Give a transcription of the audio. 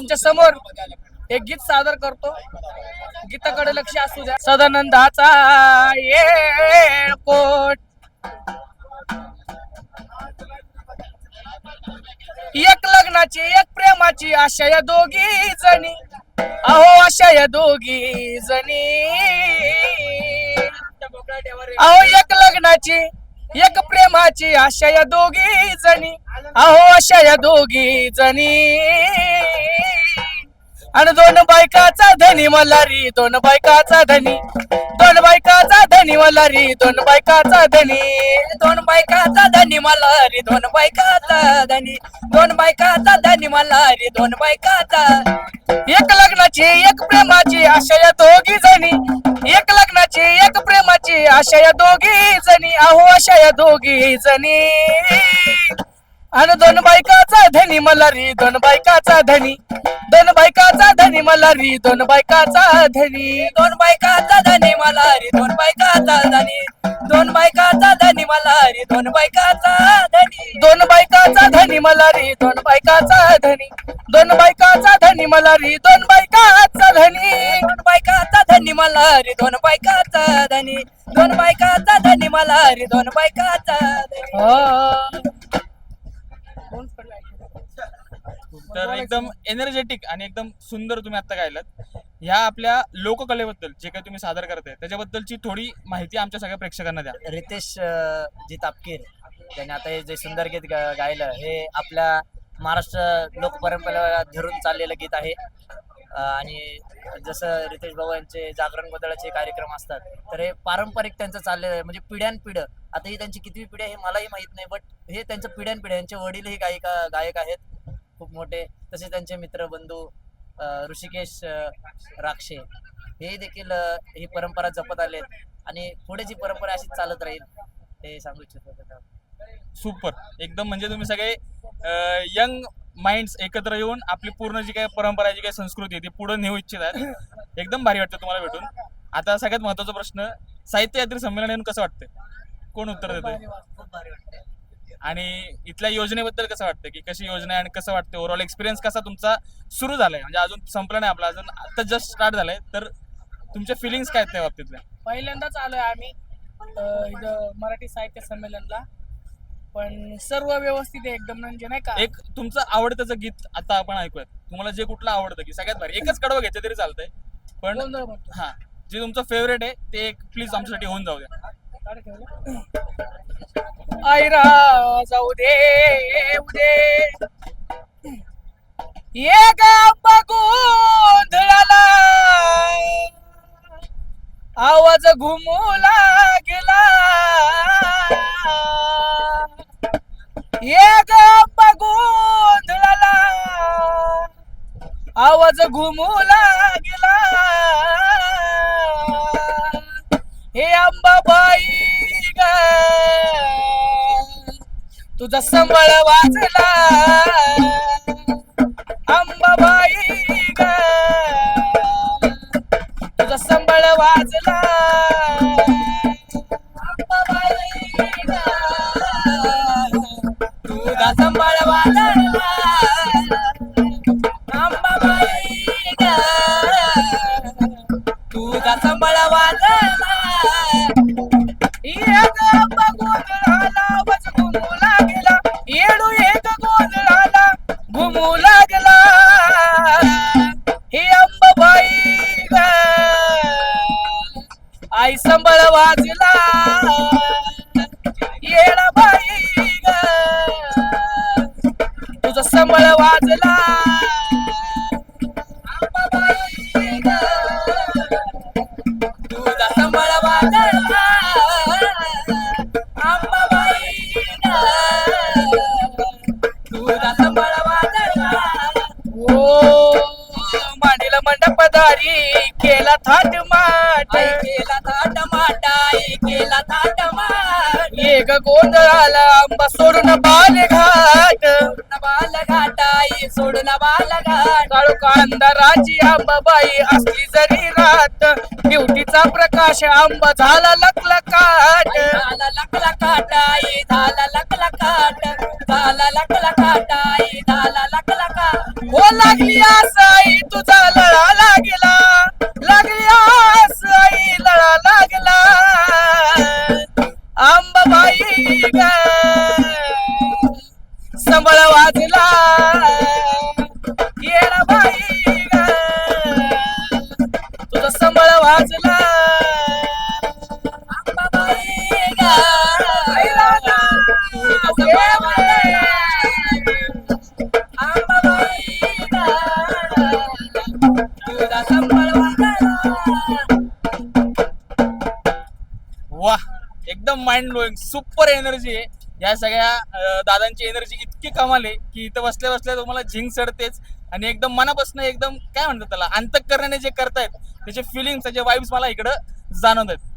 तुमच्यासमोर एक गीत सादर करतो. गीताकडे लक्ष असू द्या. सदानंदाचा येळकोट एक लग्नाची एक प्रेमाची आशा या दोघी जणी. अहो आशा या दोघी जणी. अहो एक लग्नाची एक प्रेमाची आशा या दोघी जणी. अहो आशा या दोघी जणी. आणि दोन बायकाचा धनी मल्हारी दोन बायकाचा धनी. दोन बायकाचा धनी मल्हारी दोन बायकाचा धनी. दोन बायकाचा धनी मल्हारी दोन बायकाचा धनी. दोन बायकाचा धनी मल्हारी दोन बायकाचा. एक लग्नाची एक प्रेमाची अशा या दोघी जणी. एक लग्नाची एक प्रेमाची अशा या दोघी जणी. अहो अशा या दोघी जणी. आणि दोन बायकाचा धनी मला री दोन बायकाचा धनी दोन बायकाचा धनी मला री दोन बायकाचा धनी दोन बायकाचा धनी मला री दोन बायकाचा धनी दोन बायकाचा धनी मला री दोन बायकाचा धनी दोन बायकाचा धनी मला री दोन बायकाचा धनी दोन बायकाचा धनी मला री दोन बायकाचा धनी दोन बायकाचा धनी मला री दोन बायकाचा धनी दोन बायकाचा धनी मला री दोन बायकाचा धनी तर एकदम एनर्जेटिक आणि एकदम सुंदर तुम्ही आता गायलात. ह्या आपल्या लोककलेबद्दल जे काही तुम्ही सादर करताय त्याच्याबद्दलची थोडी माहिती आमच्या सगळ्या प्रेक्षकांना द्या. रितेश अं, जी तापकीर त्यांनी आता हे जे सुंदर गीत गा- गायलं हे आपल्या महाराष्ट्र लोकपरंपरेला धरून चाललेलं गीत आहे. आणि जसं रितेश भाऊ यांचे जागरण गोंधळाचे कार्यक्रम असतात तर हे पारंपरिक त्यांचं चाललेलं आहे. म्हणजे पिढ्यानपिढं आता ही त्यांची कितवी पिढी आहे हे मलाही माहीत नाही बट हे त्यांचं पिढ्यानपिढ्या यांचे वडीलही गायिका गायक आहेत खूप मोठे. तसेच त्यांचे मित्र बंधू ऋषिकेश राक्षे. हे देखील ही परंपरा जपत आले आणि पुढे जी परंपरा अशीच चालत राहील हे सांगू इच्छितो. सुपर एकदम म्हणजे तुम्ही सगळे यंग माइंड्स एकत्र येऊन आपली पूर्ण जी काही परंपरा जी काही संस्कृती आहे ती पुढे नेऊ इच्छित आहेत. एकदम भारी वाटतं तुम्हाला भेटून. आता सगळ्यात महत्त्वाचा प्रश्न साहित्य यात्री संमेलन येऊन कसं वाटतंय? कोण उत्तर देतोय? आणि इथल्या योजनेबद्दल कसं वाटतं की कशी योजना आहे आणि कसं वाटतं ओव्हरऑल एक्सपिरियन्स कसा तुमचा सुरू झालाय? म्हणजे अजून संपला नाही आपला अजून आता जस्ट स्टार्ट झालाय. तर तुमच्या फिलिंग्स काय आहेत त्या बाबतीतल्या? पहिल्यांदाच आलोय आम्ही मराठी साहित्य संमेलनला. पण सर्व व्यवस्थित आहे एकदम म्हणजे नाही का? एक तुमचं आवडतं गीत आता आपण ऐकूयात. तुम्हाला जे कुठलं आवडतं की सगळ्यात भारी. एकच कडवं घ्यायचं तरी चालतंय. पण गोंधळ म्हणतो हा. जे तुमचं फेवरेट आहे ते एक प्लीज आमच्यासाठी होऊन जाऊ द्या. ठेवलं. आयरा जाऊ दे येऊ दे. ये गा गोंधळाला आवाज घुमू लागला. आवाज घुमू लागला हे अंबाबाई गा. तुझा संबळ वाजला बाजूला येणा बाई तुझा संबळ वाजला. एक गोंधळाला आंबा सोडून बाल घाट बाल घाटाई सोडून बाल घाट काळू कांदाराची आंबाबाई असली जरी रात. ड्युटीचा प्रकाश आंबा झाला लकलकाट झाला लकलकाटाई झाला लकलकाट झाला लकलकाटाई झाला लकलकाट हो लागली आस आई तुझा लळा लागला. लागली आस लागला. आंबाबाई ग. संबळ वाजला. येणा बाई ग. तुझा संबळ वाजला. एकदम माइंड ब्लोईंग सुपर एनर्जी आहे. या सगळ्या दादांची एनर्जी इतकी कमाल आहे की इथं बसल्या बसल्या तुम्हाला झिंग चढतेच आणि एकदम मनापासून एकदम काय म्हणतात त्याला अंतकरणाने जे करतायत त्याचे फिलिंग्स त्याचे वाईब्स मला इकडं जाणवत आहेत